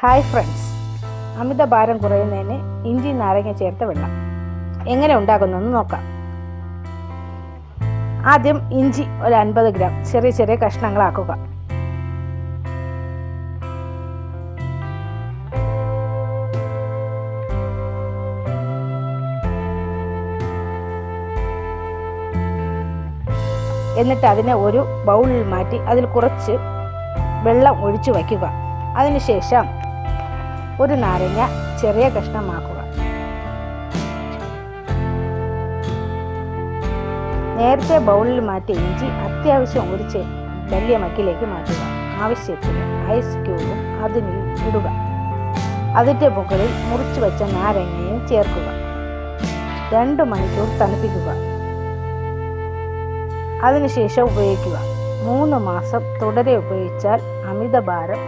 Hi friends അമിത ഭാരം കുറയുന്നതിന് ഇഞ്ചി നാരങ്ങ ചേർത്ത വെള്ളം. എങ്ങനെ ഉണ്ടാക്കുന്നതെന്ന് നോക്കാം. ആദ്യം ഇഞ്ചി ഒരു അൻപത് ഗ്രാം ചെറിയ ചെറിയ കഷ്ണങ്ങളാക്കുക. എന്നിട്ട് അതിനെ ഒരു ബൗളിൽ മാറ്റി അതിൽ കുറച്ച് വെള്ളം ഒഴിച്ചു വയ്ക്കുക. അതിനുശേഷം ഒരു നാരങ്ങ ചെറിയ കഷ്ണമാക്കുക. നേരത്തെ ബൗളിൽ മാറ്റിയ ഇഞ്ചി അത്യാവശ്യം ഒരു വലിയ മക്കിലേക്ക് മാറ്റുക. ആവശ്യത്തിന് ഐസ് ക്യൂബും അതിന് ഇടുക. അതിന്റെ മുകളിൽ മുറിച്ചു വെച്ച നാരങ്ങയും ചേർക്കുക. രണ്ട് മണിക്കൂർ തണുപ്പിക്കുക. അതിനുശേഷം ഉപയോഗിക്കുക. മൂന്ന് മാസം തുടരെ ഉപയോഗിച്ചാൽ അമിതഭാരം